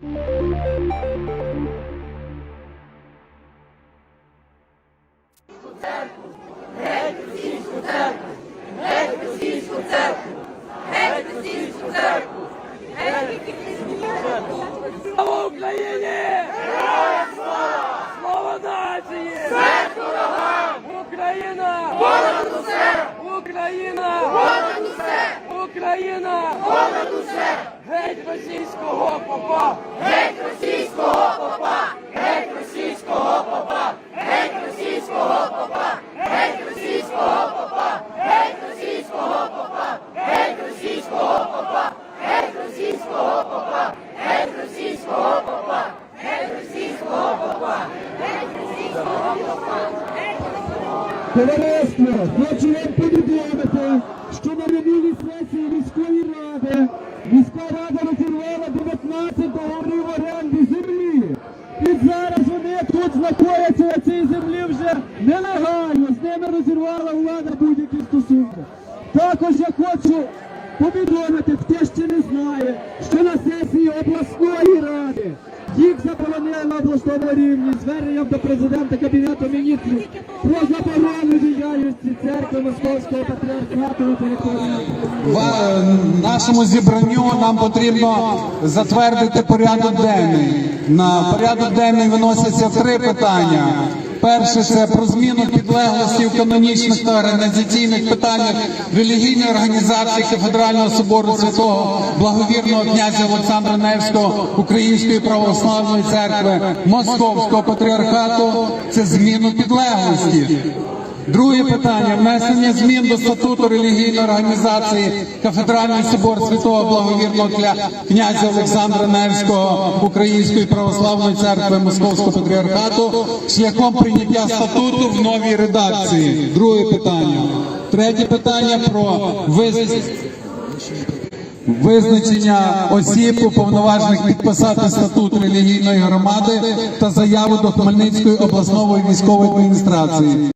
Геть російську церкву, геть російську церкву, геть російську церкву, геть російську. Слава Україні! Героям слава! Слава нації! Україна! Понад усе! Україна! Україна! Усе! Геть російського попа! Товариство, хочу вам повідомити, що на минулій сесії міської ради міська рада розірвала 19 договорів оренди землі. І зараз вони тут знаходяться на цій землі вже нелегально. З ними розірвала влада будь-які стосунки. Також я хочу повідомити, хто ще не знає, що на сесії обласної ради їх заборонили на обласному рівні зверненням до президента Кабінету міністрів про заборону діяльності церкви Московського патріархату на території. В е, нашому зібранню нам потрібно затвердити порядок денний. На порядок денний виносяться три питання. Перше це про зміну підлеглості в канонічних та організаційних питаннях релігійної організації Кафедрального собору святого благовірного князя Олександра Невського Української православної церкви Московського патріархату. Це зміну підлеглості. Друге питання внесення змін до статуту релігійної організації Кафедральний собор святого благовірного кля- князя Олександра Невського Української православної церкви Московського патріархату шляхом прийняття статуту в новій редакції. Друге питання. Третє питання про виз- Визначення осіб уповноважених підписати статут релігійної громади та заяву до Хмельницької обласної військової адміністрації.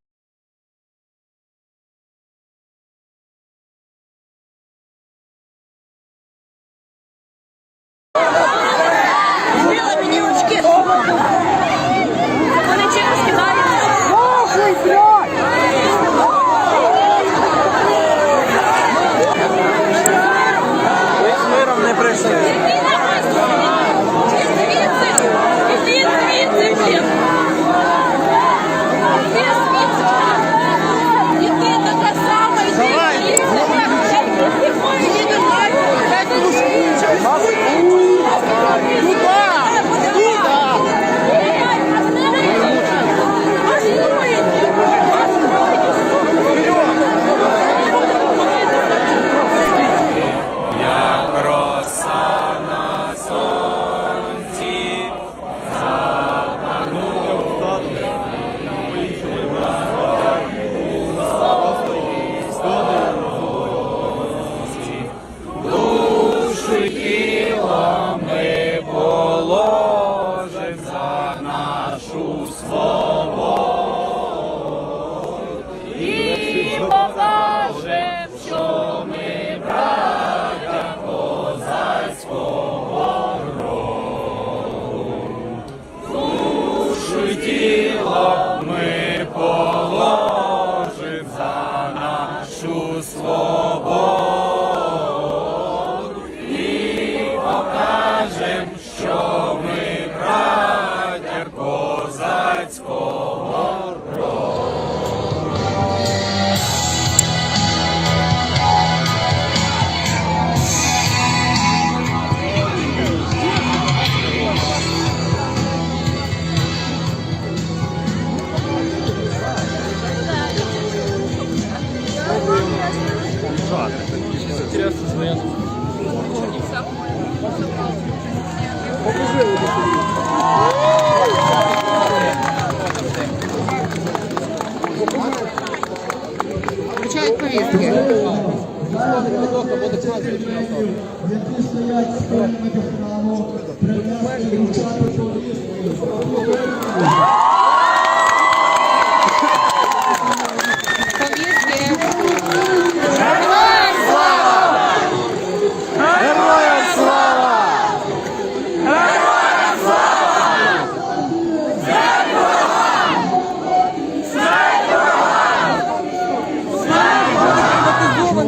стоять з певними до фіналу. Прив'язки учасники.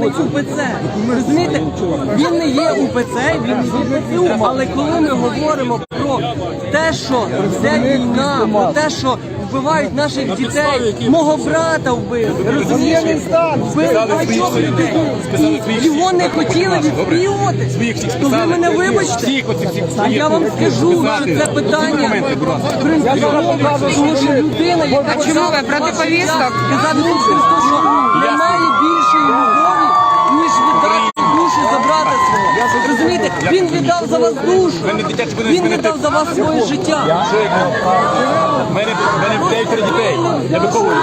УПЦ. Розумієте? Він не є УПЦ, він не є ПЦУ. Але коли ми говоримо про те, що це війна, про те, що вбивають наших дітей, мого брата вбили, розумієш? Вбили багатьох людей. І його не хотіли відспівувати. То ви мене вибачте. А я вам скажу, що це питання принципове, тому що людина, яка чому ви проти повісток? Христос, що немає більшої любові, ніж душу за брата свого. Розумієте, він віддав за вас душу. Він віддав за вас своє життя. У мене, мене дев'ятеро дітей. Я виховую.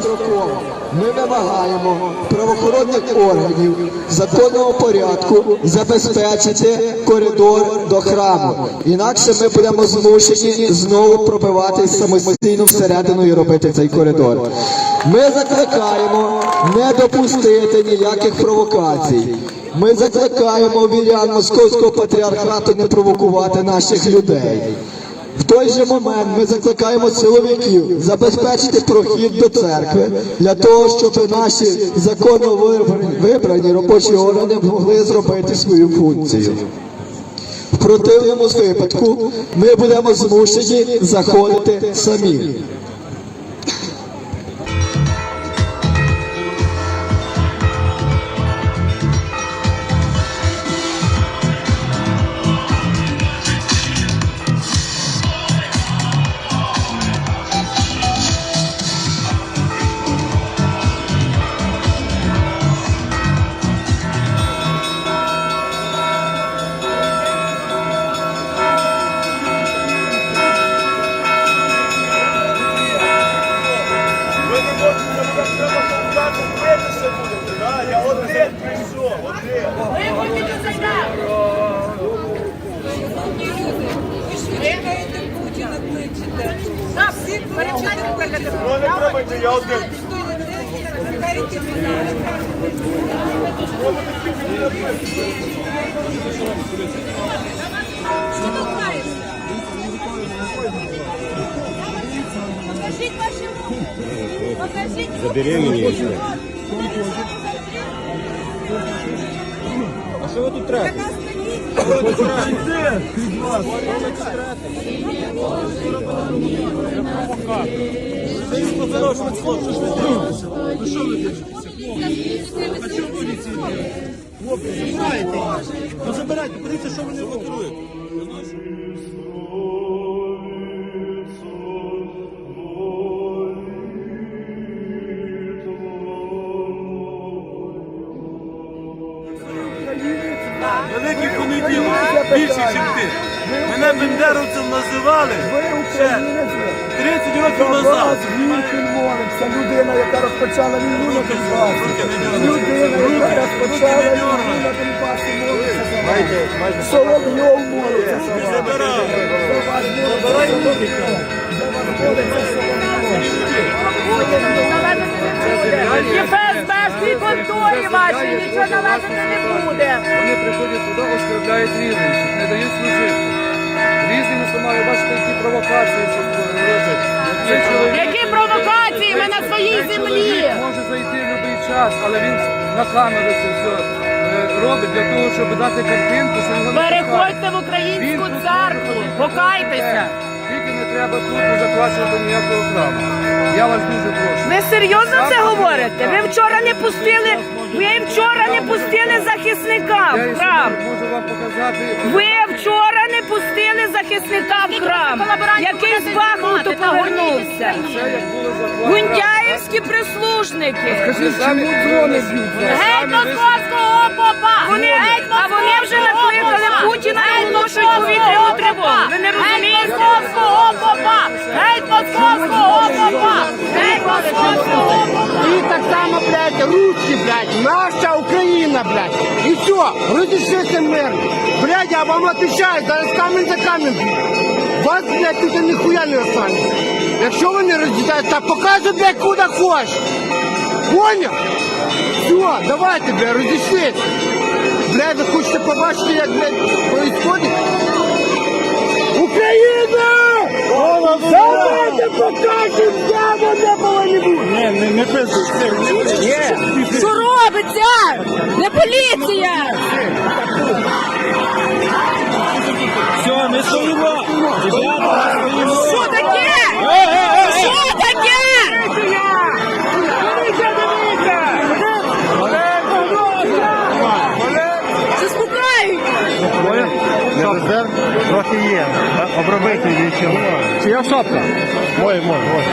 безстроково. Ми вимагаємо правоохоронних органів законного порядку забезпечити коридор до храму. Інакше ми будемо змушені знову пробиватись самостійно всередину і робити цей коридор. Ми закликаємо не допустити ніяких провокацій. Ми закликаємо вірян московського патріархату не провокувати наших людей. В той же момент ми закликаємо силовиків забезпечити прохід до церкви для того, щоб наші законно вибрані- робочі органи могли зробити свою функцію. В противному випадку ми будемо змушені заходити самі. Ну не пробуйте, я один. Покажіть ваші руки. Покажіть. Заберемо А що ви тут треба? Це із позарошувати хлопці, що ви поліції? Хлопці, забирайте. ну забирайте, подивіться, що вони готують. Більше, ніж ти. Мене бендеровцем називали ще 30 років назад. Це людина, яка розпочала війну на Донбасі. Людина, яка розпочала війну на Донбасі, молиться за вас. Соловйов молиться за вас. Забирай. За Забирай молиться вас молиться Соловйов. І ФСБ всі конторі ваші, нічого належати не буде. Вони приходять туди, оскорбляють віруючих, не дають служити. Різні мусульмани, бачите, які провокації що роблять. Які провокації? Ми на своїй землі. може зайти в будь-який час, але він на камеру це все е, робить для того, щоб дати картинку, Переходьте в українську церкву, покайтеся. Треба тут не заквачувати ніякого храму. Я вас дуже прошу. Ви серйозно це говорите? Ви вчора не пустили, ви вчора не пустили захисника Я в храм. сьогодні можу вам показати. Ви вчора не пустили захисника в храм, який з Бахмуту повернувся. Це як було захвачено. Гундяївські прислужники. Скажіть, чому дрони б'ють? Геть московського попа! Вони, а вони Путіна і оголошують повітряну тривогу. Ви не розумієте? московського попа! Геть московського попа! Геть московського попа! И так само, блядь, русский, блядь, наша Украина, блядь. И все, разрешите мир. Блядь, я вам отвечаю, зараз камень за камень. б'ють. Вас, блядь, тут нихуя не останется. Якщо ви не розділяєте, так показуй, блядь, куди хочеш. Понял? Все, давайте, блядь, розійшлись. Блядь, ви хочете побачити, як, блядь, происходит? Україна! Давайте покажемо, де вони повинні бути! Не, не, не пиздуй, Що робиться? Не поліція! Все, ми стоїмо! Що таке? Що таке? Заспокають! Трохи є. Обробити нічого. Чи я шапка? Ой, мой, ой.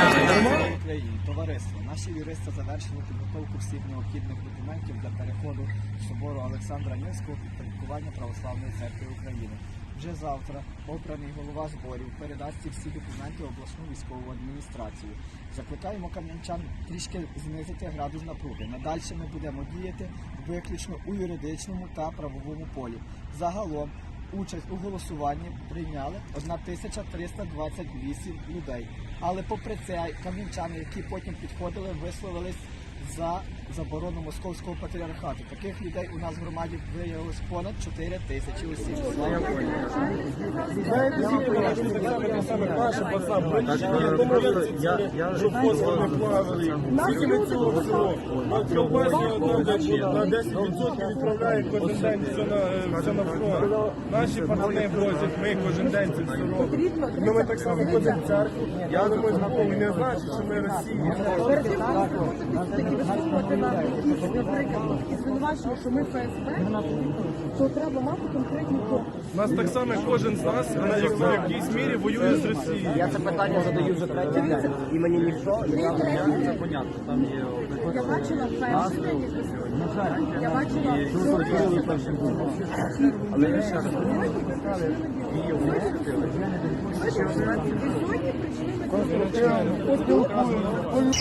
Товариство, наші юристи завершили підготовку всіх необхідних документів для переходу собору Олександра Невського під порядкування Православної церкви України. Вже завтра обраний голова зборів передасть ці всі документи в обласну військову адміністрацію. Закликаємо кам'янчан трішки знизити градус напруги. Надальше ми будемо діяти виключно у юридичному та правовому полі. Загалом участь у голосуванні прийняли 1328 людей. Але попри це кам'янчани, які потім підходили, висловились за заборону московського патріархату. Таких людей у нас в громаді виявилось понад 4 тисячі осіб. На 10% відправляє кожен день все на, фронт. Наші пацани возять, ми кожен день це все робимо. Ну, ми так само ходимо в церкву, я думаю, що не значить, що ми Росія. І звинувачуємо, що ми ФСБ, то треба мати конкретні кроки. У нас так само кожен з нас на в якійсь мірі воює з Росією. Я це питання задаю вже третій день. І мені ніхто Це понятно, там є... Я бачила перший день, як ви сьогодні. Я бачила Але я ще раз Сьогодні прийшли ми